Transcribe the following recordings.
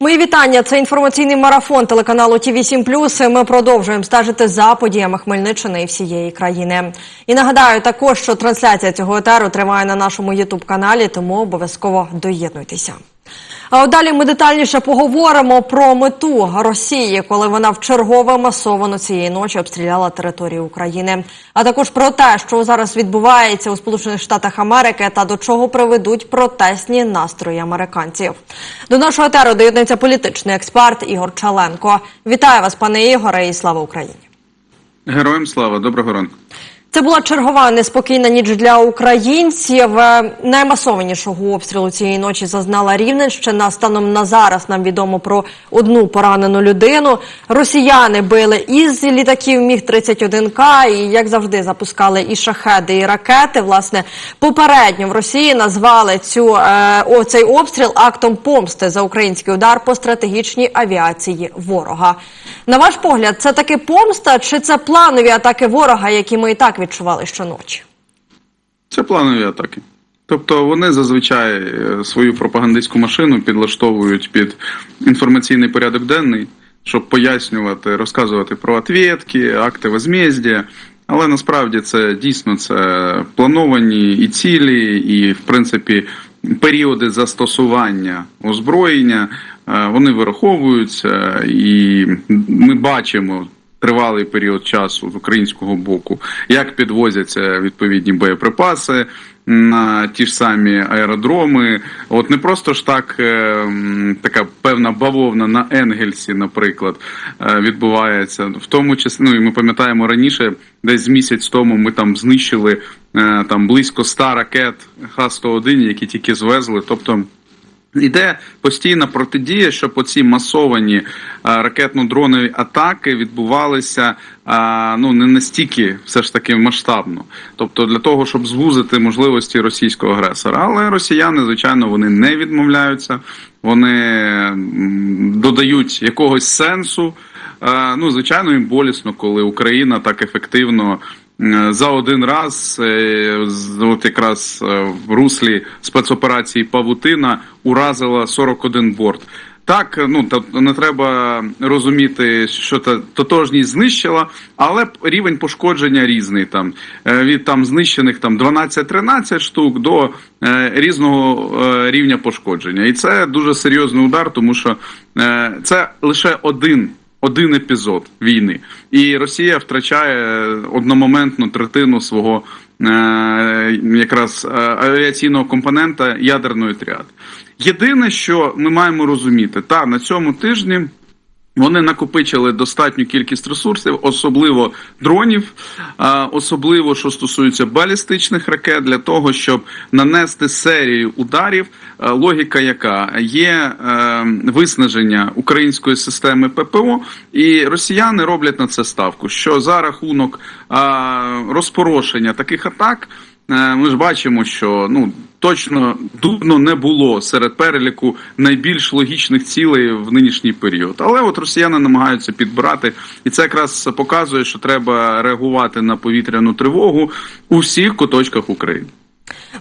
Мої вітання. Це інформаційний марафон телеканалу Ті 7 Ми продовжуємо стежити за подіями Хмельниччини і всієї країни. І нагадаю також, що трансляція цього етеру триває на нашому Ютуб каналі, тому обов'язково доєднуйтеся. А далі ми детальніше поговоримо про мету Росії, коли вона вчергове масовано цієї ночі обстріляла територію України, а також про те, що зараз відбувається у Сполучених Штатах Америки та до чого приведуть протестні настрої американців. До нашого етеру доєднується політичний експерт Ігор Чаленко. Вітаю вас, пане Ігоре, і слава Україні! Героям слава, доброго ранку. Це була чергова неспокійна ніч для українців. Е, Наймасованішого обстрілу цієї ночі зазнала Рівненщина. Станом на зараз нам відомо про одну поранену людину. Росіяни били із літаків Міг 31 к і як завжди запускали і шахеди, і ракети. Власне, попередньо в Росії назвали цю е, цей обстріл актом помсти за український удар по стратегічній авіації ворога. На ваш погляд, це таки помста чи це планові атаки ворога, які ми і так відчували щоночі? Це планові атаки. Тобто вони зазвичай е, свою пропагандистську машину підлаштовують під інформаційний порядок денний, щоб пояснювати, розказувати про ответки, акти возмездя. Але насправді це дійсно це плановані і цілі, і в принципі періоди застосування озброєння. е, Вони вираховуються, і ми бачимо тривалий період часу з українського боку, як підвозяться відповідні боєприпаси на ті ж самі аеродроми. От не просто ж так е, така певна бавовна на Енгельсі, наприклад, е, відбувається. В тому числі, ну і ми пам'ятаємо раніше, десь місяць тому ми там знищили е, там близько 100 ракет Х-101, які тільки звезли. Тобто. Іде постійна протидія, щоб оці масовані е, ракетно-дронові атаки відбувалися е, ну не настільки все ж таки масштабно. Тобто для того, щоб звузити можливості російського агресора. Але росіяни, звичайно, вони не відмовляються, вони додають якогось сенсу. Е, Ну, звичайно, їм болісно, коли Україна так ефективно. Е, За один раз, е, от якраз е, в руслі спецоперації Павутина уразила 41 борт. Так, ну та не треба розуміти, що та тотожність знищила, але рівень пошкодження різний там е, від там знищених там 12-13 штук до е, різного е, рівня пошкодження. І це дуже серйозний удар, тому що е, це лише один один епізод війни, і Росія втрачає одномоментну третину свого е, якраз е, авіаційного компонента ядерної тріади. Єдине, що ми маємо розуміти, та на цьому тижні. Вони накопичили достатню кількість ресурсів, особливо дронів, особливо що стосується балістичних ракет, для того, щоб нанести серію ударів. Логіка, яка є е, виснаження української системи ППО, і росіяни роблять на це ставку. Що за рахунок розпорошення таких атак. Е, Ми ж бачимо, що ну точно дубно не було серед переліку найбільш логічних цілей в нинішній період. Але от росіяни намагаються підбирати, і це якраз показує, що треба реагувати на повітряну тривогу у всіх куточках України.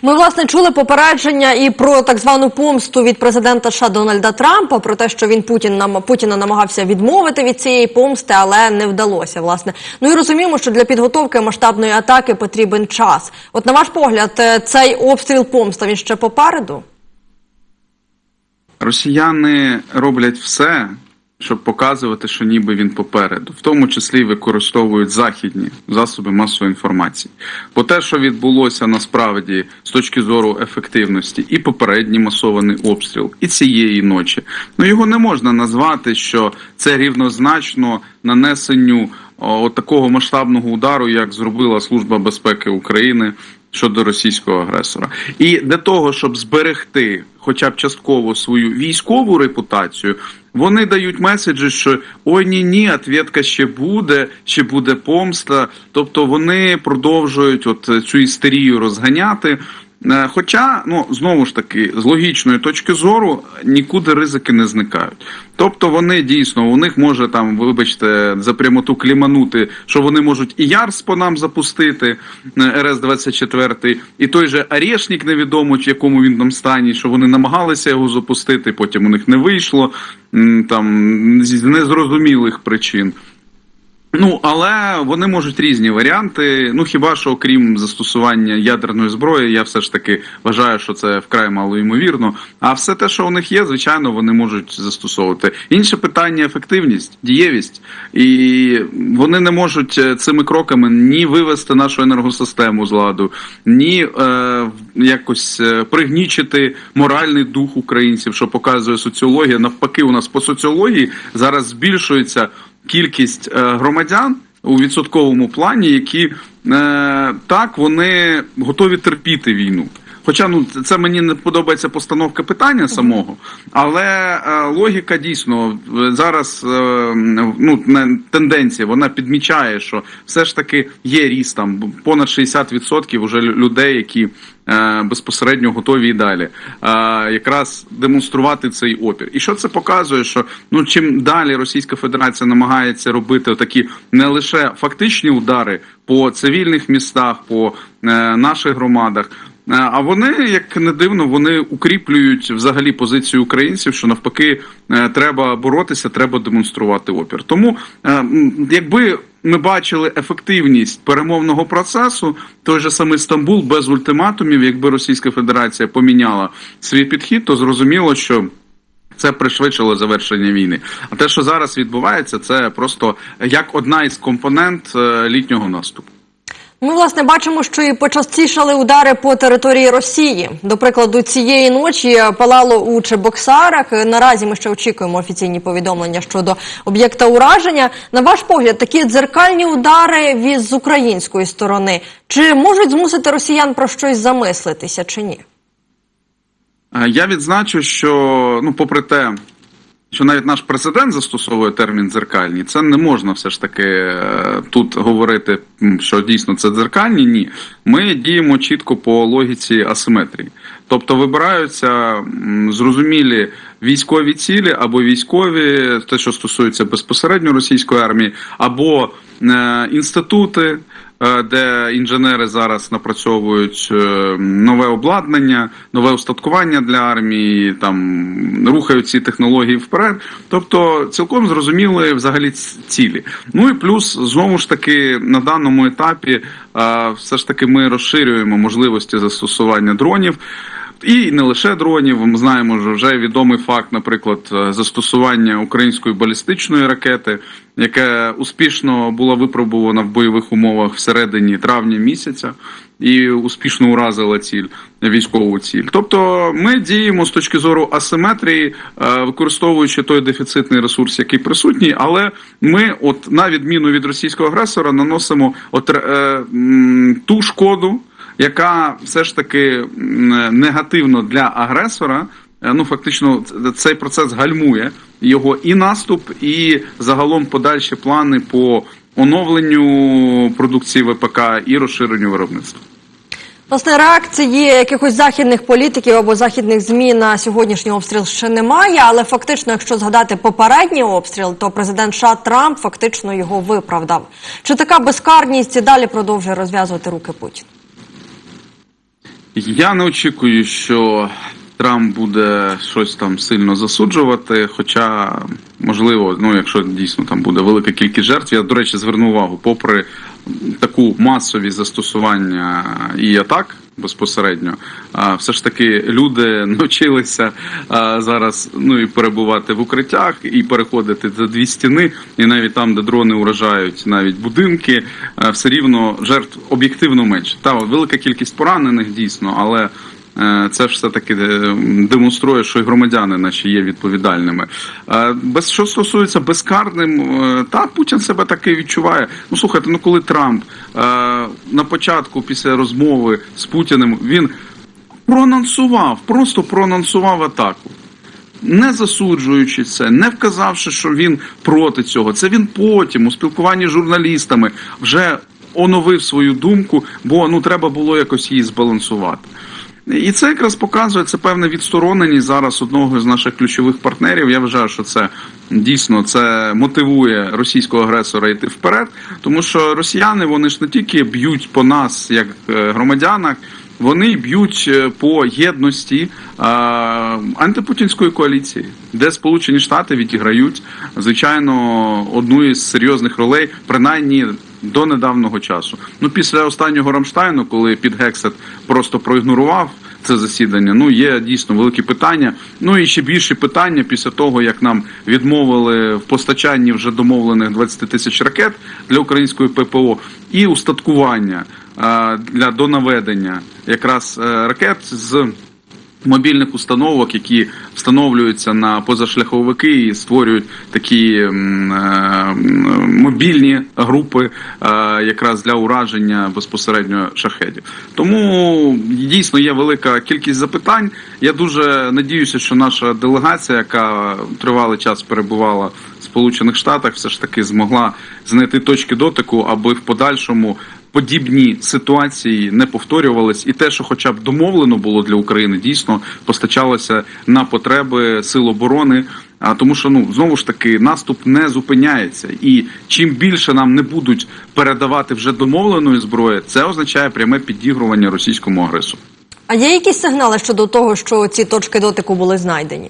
Ми власне чули попередження і про так звану помсту від президента США Дональда Трампа про те, що він Путін нам Путіна намагався відмовити від цієї помсти, але не вдалося. Власне, ну і розуміємо, що для підготовки масштабної атаки потрібен час. От на ваш погляд, е, цей обстріл помста він ще попереду. Росіяни роблять все, щоб показувати, що ніби він попереду, в тому числі використовують західні засоби масової інформації. Бо те, що відбулося насправді з точки зору ефективності, і попередній масований обстріл, і цієї ночі, ну його не можна назвати, що це рівнозначно нанесенню о, такого масштабного удару, як зробила Служба безпеки України щодо російського агресора. І для того, щоб зберегти хоча б частково свою військову репутацію, вони дають меседжі, що ой ні, ні, ответка ще буде, ще буде помста. Тобто вони продовжують от цю істерію розганяти. Е, Хоча, ну знову ж таки, з логічної точки зору нікуди ризики не зникають. Тобто вони дійсно у них може там, вибачте, за прямоту кліманути, що вони можуть і Ярс по нам запустити е, РС 24 і той же Арешник невідомо, в якому він там стані, що вони намагалися його запустити, потім у них не вийшло там з незрозумілих причин. Ну, але вони можуть різні варіанти. Ну хіба що окрім застосування ядерної зброї, я все ж таки вважаю, що це вкрай мало ймовірно. А все те, що у них є, звичайно, вони можуть застосовувати. Інше питання ефективність, дієвість, і вони не можуть е, цими кроками ні вивести нашу енергосистему з ладу, ні е, якось е, пригнічити моральний дух українців, що показує соціологія. Навпаки, у нас по соціології зараз збільшується кількість е, громадян у відсотковому плані, які е, так вони готові терпіти війну. Хоча ну це мені не подобається постановка питання самого, але е, логіка дійсно зараз е, ну не тенденція вона підмічає, що все ж таки є ріст там понад 60% уже людей, які е, безпосередньо готові і далі е, якраз демонструвати цей опір. І що це показує? Що ну чим далі Російська Федерація намагається робити такі не лише фактичні удари по цивільних містах, по е, наших громадах. Е, А вони, як не дивно, вони укріплюють взагалі позицію українців, що навпаки е, треба боротися, треба демонструвати опір. Тому, е, якби ми бачили ефективність перемовного процесу, той же самий Стамбул без ультиматумів, якби Російська Федерація поміняла свій підхід, то зрозуміло, що. Це пришвидшило завершення війни. А те, що зараз відбувається, це просто як одна із компонент літнього наступу. Ми власне бачимо, що і почастішали удари по території Росії. До прикладу, цієї ночі палало у Чебоксарах. Наразі ми ще очікуємо офіційні повідомлення щодо об'єкта ураження. На ваш погляд, такі дзеркальні удари від з української сторони чи можуть змусити росіян про щось замислитися, чи ні? Е, Я відзначу, що ну, попри те, що навіть наш президент застосовує термін дзеркальні, це не можна все ж таки е, тут говорити, що дійсно це дзеркальні. Ні, ми діємо чітко по логіці асиметрії. Тобто вибираються зрозумілі військові цілі або військові, те, що стосується безпосередньо російської армії, або е, інститути. Е, Де інженери зараз напрацьовують е, нове обладнання, нове устаткування для армії, там рухають ці технології вперед. Тобто цілком зрозуміли взагалі цілі. Ну і плюс знову ж таки на даному етапі е, все ж таки ми розширюємо можливості застосування дронів. І не лише дронів, ми знаємо, що вже відомий факт, наприклад, е, застосування української балістичної ракети, яке успішно було випробувано в бойових умовах всередині травня місяця і успішно уразила ціль військову ціль. Тобто ми діємо з точки зору асиметрії, е, використовуючи той дефіцитний ресурс, який присутній, але ми, от на відміну від російського агресора, наносимо от, е, ту шкоду яка все ж таки негативно для агресора. е, Ну, фактично, цей процес гальмує його і наступ, і загалом подальші плани по оновленню продукції ВПК і розширенню виробництва. Власне, реакції якихось західних політиків або західних змі на сьогоднішній обстріл ще немає. Але фактично, якщо згадати попередній обстріл, то президент США Трамп фактично його виправдав. Чи така безкарність і далі продовжує розв'язувати руки Путін? Я не очікую, що Трамп буде щось там сильно засуджувати. Хоча, можливо, ну якщо дійсно там буде велика кількість жертв, я до речі зверну увагу, попри таку масові застосування і атак. Безпосередньо, а все ж таки люди навчилися а, зараз ну і перебувати в укриттях, і переходити за дві стіни, і навіть там, де дрони уражають навіть будинки, а, все рівно жертв об'єктивно менше. Та велика кількість поранених дійсно, але це все таки демонструє, що і громадяни наші є відповідальними. Е, Без що стосується безкарним, е, та Путін себе таки відчуває. Ну слухайте, ну коли Трамп е, на початку після розмови з Путіним він проанонсував, просто проанонсував атаку. Не засуджуючи це, не вказавши, що він проти цього. Це він потім у спілкуванні з журналістами вже оновив свою думку, бо ну треба було якось її збалансувати. І це якраз показує це певна відстороненість зараз одного з наших ключових партнерів. Я вважаю, що це дійсно це мотивує російського агресора йти вперед, тому що росіяни вони ж не тільки б'ють по нас як е, громадянах. Вони б'ють е, по єдності е, антипутінської коаліції, де Сполучені Штати відіграють звичайно одну із серйозних ролей, принаймні до недавнього часу. Ну після останнього Рамштайну, коли під Гексет просто проігнорував це засідання. Ну є дійсно великі питання. Ну і ще більше питання після того, як нам відмовили в постачанні вже домовлених 20 тисяч ракет для української ППО і устаткування для донаведення якраз е, ракет з. Мобільних установок, які встановлюються на позашляховики і створюють такі е, мобільні групи, е, якраз для ураження безпосередньо шахедів. Тому дійсно є велика кількість запитань. Я дуже надіюся, що наша делегація, яка тривалий час перебувала в Сполучених Штатах, все ж таки змогла знайти точки дотику, аби в подальшому подібні ситуації не повторювались, і те, що хоча б домовлено було для України, дійсно постачалося на потреби сил оборони. А тому, що ну знову ж таки наступ не зупиняється, і чим більше нам не будуть передавати вже домовленої зброї, це означає пряме підігрування російському агресору. А є якісь сигнали щодо того, що ці точки дотику були знайдені?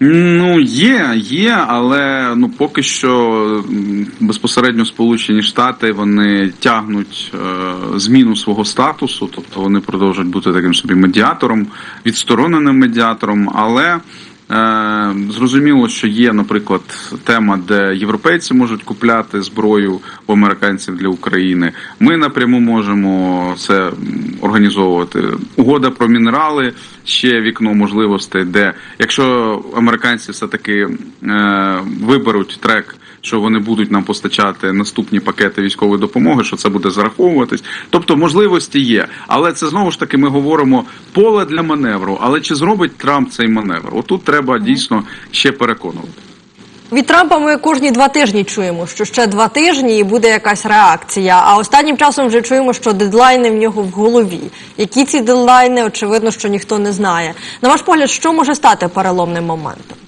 Ну, є, є, але ну поки що безпосередньо Сполучені Штати вони тягнуть е, зміну свого статусу, тобто вони продовжують бути таким собі медіатором, відстороненим медіатором, але. Е, зрозуміло, що є, наприклад, тема, де європейці можуть купляти зброю у американців для України. Ми напряму можемо це організовувати. Угода про мінерали ще вікно можливостей, де якщо американці все таки е, виберуть трек. Що вони будуть нам постачати наступні пакети військової допомоги, що це буде зараховуватись. Тобто можливості є, але це знову ж таки ми говоримо поле для маневру. Але чи зробить Трамп цей маневр? Отут треба дійсно ще переконувати. Від Трампа ми кожні два тижні чуємо, що ще два тижні і буде якась реакція. А останнім часом вже чуємо, що дедлайни в нього в голові. Які ці дедлайни, очевидно, що ніхто не знає. На ваш погляд, що може стати переломним моментом?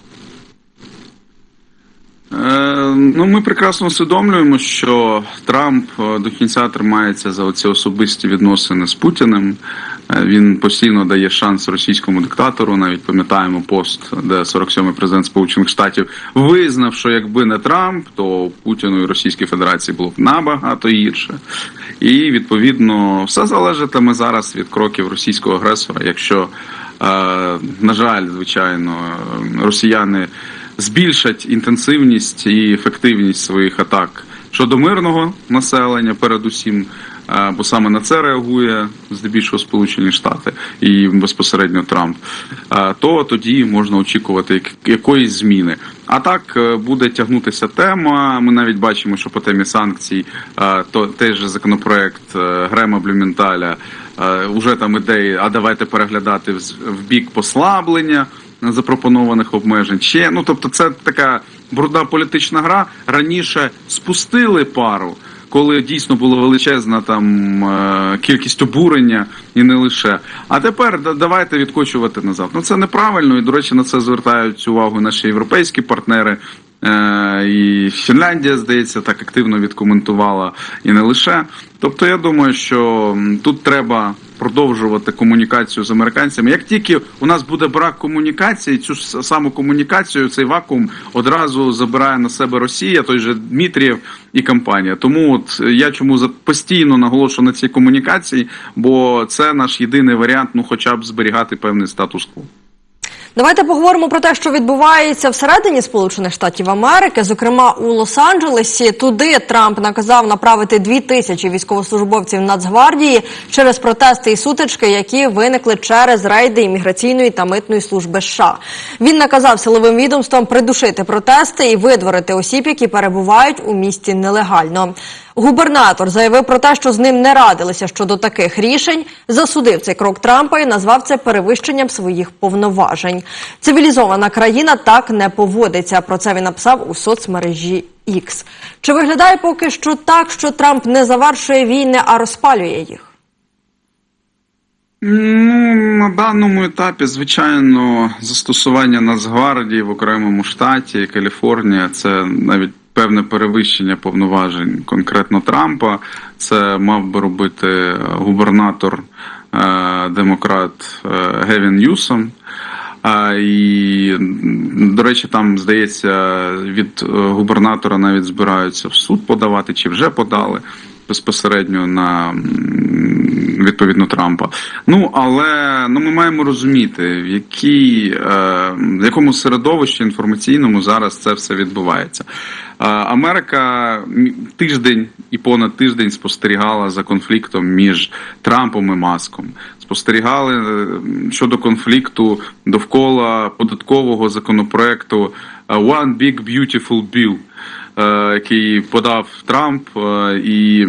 Е, ну, ми прекрасно усвідомлюємо, що Трамп е, до кінця тримається за оці особисті відносини з Путіним. Е, Він постійно дає шанс російському диктатору. Навіть пам'ятаємо пост, де 47-й президент Сполучених Штатів визнав, що якби не Трамп, то Путіну і Російській Федерації було б набагато гірше. І відповідно все залежатиме зараз від кроків російського агресора. Якщо, е, на жаль, звичайно, росіяни збільшать інтенсивність і ефективність своїх атак щодо мирного населення, передусім, е, бо саме на це реагує здебільшого Сполучені Штати і безпосередньо Трамп. е, То тоді можна очікувати якоїсь зміни. А так е, буде тягнутися тема. Ми навіть бачимо, що по темі санкцій, то же законопроект Грема Блюменталя. Уже там ідеї, а давайте переглядати в бік послаблення запропонованих обмежень. Ще ну тобто, це така брудна політична гра. Раніше спустили пару, коли дійсно була величезна там е, кількість обурення і не лише. А тепер давайте відкочувати назад. Ну це неправильно, і до речі, на це звертають увагу наші європейські партнери. Е, І Фінляндія, здається, так активно відкоментувала, і не лише. Тобто, я думаю, що тут треба продовжувати комунікацію з американцями. Як тільки у нас буде брак комунікації, цю саму комунікацію, цей вакуум одразу забирає на себе Росія, той же Дмитрієв і компанія. Тому от е, я чому постійно наголошую на цій комунікації, бо це наш єдиний варіант, ну хоча б зберігати певний статус-кво. Давайте поговоримо про те, що відбувається всередині Сполучених Штатів Америки, зокрема у Лос-Анджелесі. Туди Трамп наказав направити дві тисячі військовослужбовців Нацгвардії через протести і сутички, які виникли через рейди імміграційної та митної служби США. Він наказав силовим відомствам придушити протести і видворити осіб, які перебувають у місті нелегально. Губернатор заявив про те, що з ним не радилися щодо таких рішень, засудив цей крок Трампа і назвав це перевищенням своїх повноважень. Цивілізована країна так не поводиться. Про це він написав у соцмережі X. Чи виглядає поки що так, що Трамп не завершує війни, а розпалює їх? Ну, на даному етапі, звичайно, застосування Нацгвардії в окремому штаті Каліфорнія це навіть певне перевищення повноважень конкретно Трампа. Це мав би робити губернатор е, демократ е, Гевін Ньюсом. А, і, до речі, там здається, від е, губернатора навіть збираються в суд подавати, чи вже подали безпосередньо на відповідно Трампа. Ну але ну ми маємо розуміти, в якій е, в якому середовищі інформаційному зараз це все відбувається. Е, Америка тиждень і понад тиждень спостерігала за конфліктом між Трампом і Маском. Спостерігали е, щодо конфлікту довкола податкового законопроекту One Big Beautiful Bill який подав Трамп, е, і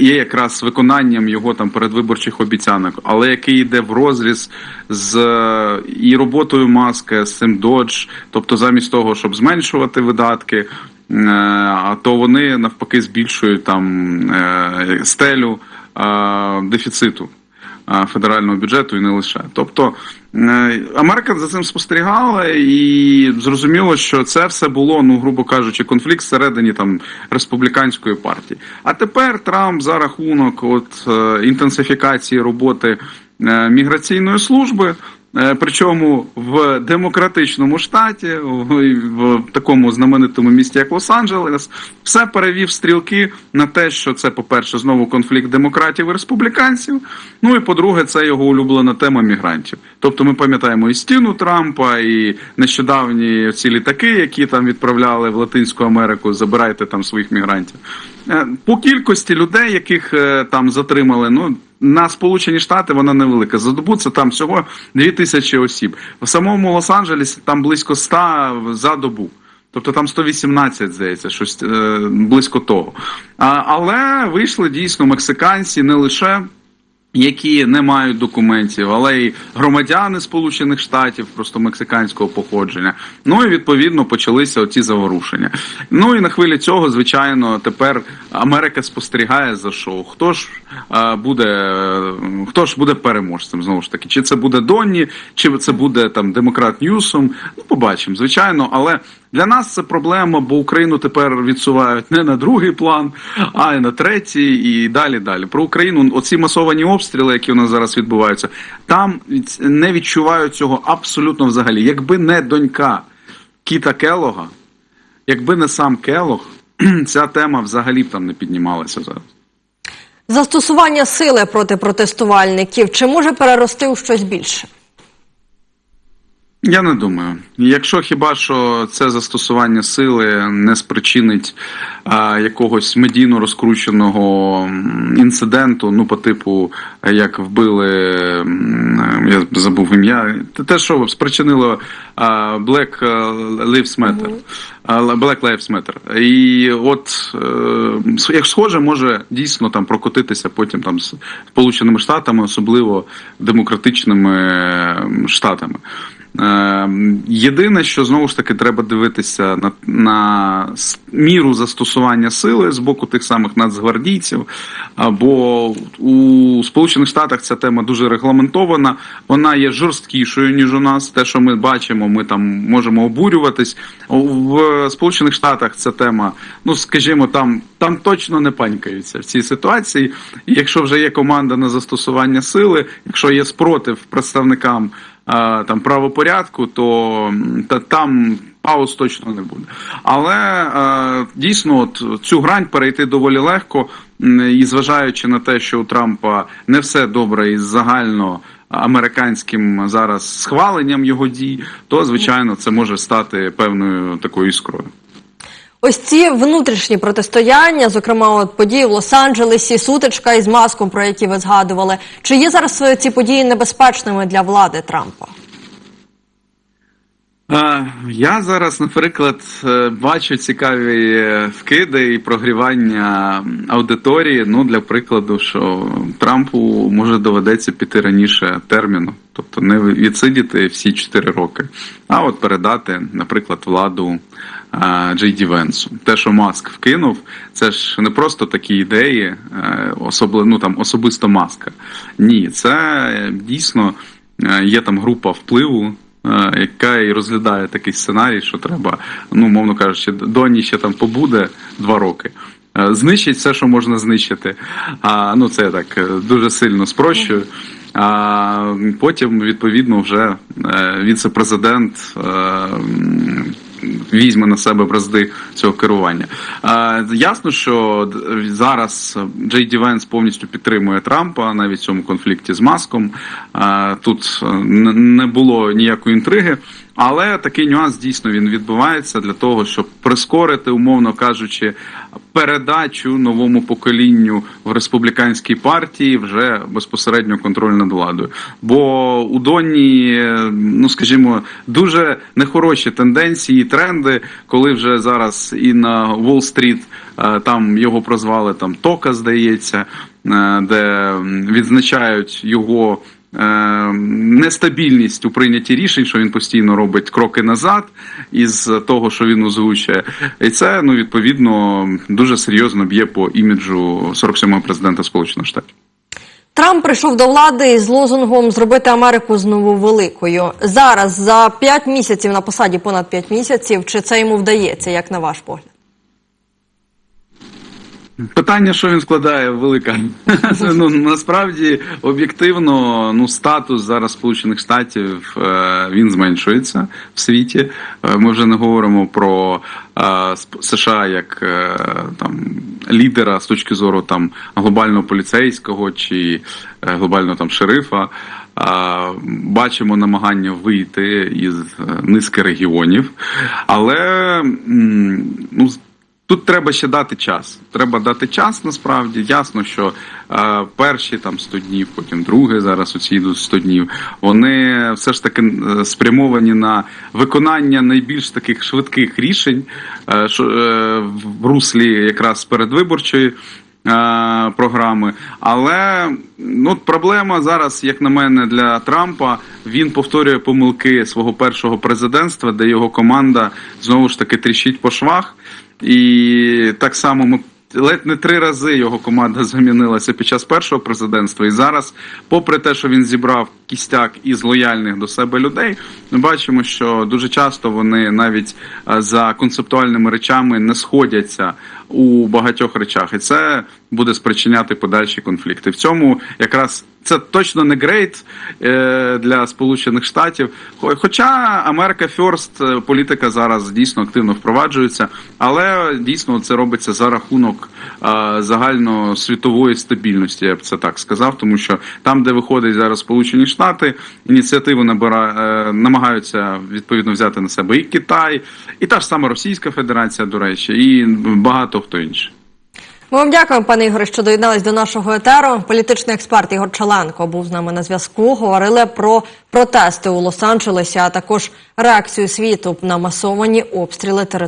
є якраз виконанням його там передвиборчих обіцянок, але який йде в розріз з е, і роботою маска, з цим Додж, тобто замість того, щоб зменшувати видатки. е, А то вони навпаки збільшують там е, стелю е, дефіциту е, федерального бюджету і не лише. Тобто е, Америка за цим спостерігала, і зрозуміло, що це все було, ну грубо кажучи, конфлікт всередині там республіканської партії. А тепер Трамп за рахунок от е, інтенсифікації роботи е, міграційної служби. Е, Причому в демократичному штаті, в, такому знаменитому місті, як Лос-Анджелес, все перевів стрілки на те, що це, по-перше, знову конфлікт демократів і республіканців. Ну і по-друге, це його улюблена тема мігрантів. Тобто ми пам'ятаємо і стіну Трампа, і нещодавні ці літаки, які там відправляли в Латинську Америку, забирайте там своїх мігрантів. Е, По кількості людей, яких е, там затримали, ну. На Сполучені Штати вона невелика. За добу це там всього 2 тисячі осіб. В самому Лос-Анджелесі там близько 100 за добу. Тобто там 118, здається, щось е, близько того. А, але вийшли дійсно мексиканці не лише. Які не мають документів, але й громадяни Сполучених Штатів, просто мексиканського походження. Ну і відповідно почалися оці заворушення. Ну і на хвилі цього, звичайно, тепер Америка спостерігає за шоу. Хто ж буде, хто ж буде переможцем? Знову ж таки, чи це буде Донні, чи це буде там демократ Ньюсом? Ну, побачимо, звичайно, але. Для нас це проблема, бо Україну тепер відсувають не на другий план, а й на третій, і далі далі. Про Україну оці масовані обстріли, які у нас зараз відбуваються, там не відчувають цього абсолютно взагалі. Якби не донька Кіта Келога, якби не сам Келог, ця тема взагалі б там не піднімалася зараз. Застосування сили проти протестувальників чи може перерости у щось більше? Я не думаю. Якщо хіба що це застосування сили не спричинить а, якогось медійно розкрученого інциденту, ну по типу, е, як вбили, я забув ім'я, те- що спричинило а, Black Lives Matter. Black Lives Matter. І от е, як схоже, може дійсно там прокотитися потім там з Сполученими Штатами, особливо демократичними е, штатами. Е, Єдине, що знову ж таки треба дивитися на, на міру застосування сили з боку тих самих нацгвардійців. Бо у Сполучених Штатах ця тема дуже регламентована, вона є жорсткішою ніж у нас. Те, що ми бачимо, ми там можемо обурюватись. В Сполучених Штатах ця тема, ну скажімо, там, там точно не панькаються в цій ситуації. Якщо вже є команда на застосування сили, якщо є спротив представникам там правопорядку, то та там пауз точно не буде. Але е, дійсно, от цю грань перейти доволі легко, і зважаючи на те, що у Трампа не все добре із загально. Американським зараз схваленням його дій, то звичайно це може стати певною такою іскрою. Ось ці внутрішні протистояння, зокрема, от події в Лос-Анджелесі, сутичка із маском, про які ви згадували. Чи є зараз ці події небезпечними для влади Трампа? Я зараз, наприклад, е, бачу цікаві е, вкиди і прогрівання аудиторії. Ну, для прикладу, що Трампу може доведеться піти раніше терміну, тобто не відсидіти всі 4 роки, а от передати, наприклад, владу е, Джей Ді Венсу. Те, що Маск вкинув, це ж не просто такі ідеї, особливо ну там особисто маска. Ні, це дійсно є там група впливу яка і розглядає такий сценарій, що треба, ну, мовно кажучи, доні ще там побуде два роки. Е, Знищить все, що можна знищити. А, ну, це я так е, дуже сильно спрощую. А потім, відповідно, вже е, віце-президент е, візьме на себе бразди цього керування. Ясно, що зараз Джей Ді Венс повністю підтримує Трампа навіть в цьому конфлікті з Маском. Тут е, не було ніякої інтриги. Але такий нюанс дійсно він відбувається для того, щоб прискорити, умовно кажучи, передачу новому поколінню в республіканській партії вже безпосередньо контроль над владою. Бо у Доні, ну скажімо, дуже нехороші тенденції і тренди, коли вже зараз і на Уолл-стріт е, там його прозвали там Тока, здається, е, де відзначають його. Е, Нестабільність у прийнятті рішень, що він постійно робить кроки назад із того, що він озвучує, і це ну відповідно дуже серйозно б'є по іміджу 47-го президента Сполучених Штатів. Трамп прийшов до влади із лозунгом зробити Америку знову великою. Зараз за 5 місяців на посаді понад 5 місяців. Чи це йому вдається, як на ваш погляд? Питання, що він складає, велика. ну насправді об'єктивно, ну статус зараз Сполучених Штатів е, він зменшується в світі. Е, Ми вже не говоримо про е, США як там лідера з точки зору там глобального поліцейського чи глобального там шерифа. Бачимо намагання вийти із низки регіонів, але ну Тут треба ще дати час. Треба дати час насправді. Ясно, що е, перші там 100 днів, потім друге, зараз оці йдуть 100 днів. Вони все ж таки е, спрямовані на виконання найбільш таких швидких рішень, е, що, е, в руслі якраз передвиборчої. е, Програми, але ну проблема зараз, як на мене, для Трампа він повторює помилки свого першого президентства, де його команда знову ж таки тріщить по швах. І так само ми ледь не три рази його команда замінилася під час першого президентства. І зараз, попри те, що він зібрав кістяк із лояльних до себе людей, ми бачимо, що дуже часто вони навіть е, за концептуальними речами не сходяться у багатьох речах, і це буде спричиняти подальші конфлікти. В цьому якраз це точно не грейт е, для Сполучених Штатів. Хоча Америка Фьорст політика зараз дійсно активно впроваджується, але дійсно це робиться за рахунок е, загальносвітової стабільності. Я б це так сказав, тому що там, де виходить зараз Сполучені Штати, ініціативу набира, е, намагаються відповідно взяти на себе і Китай, і та ж сама Російська Федерація, до речі, і багато хто інший. Ми вам дякуємо, пане Ігоре, що доєднались до нашого етеру. Політичний експерт Ігор Чаленко був з нами на зв'язку. Говорили про протести у Лос-Анджелесі, а також реакцію світу на масовані обстріли території.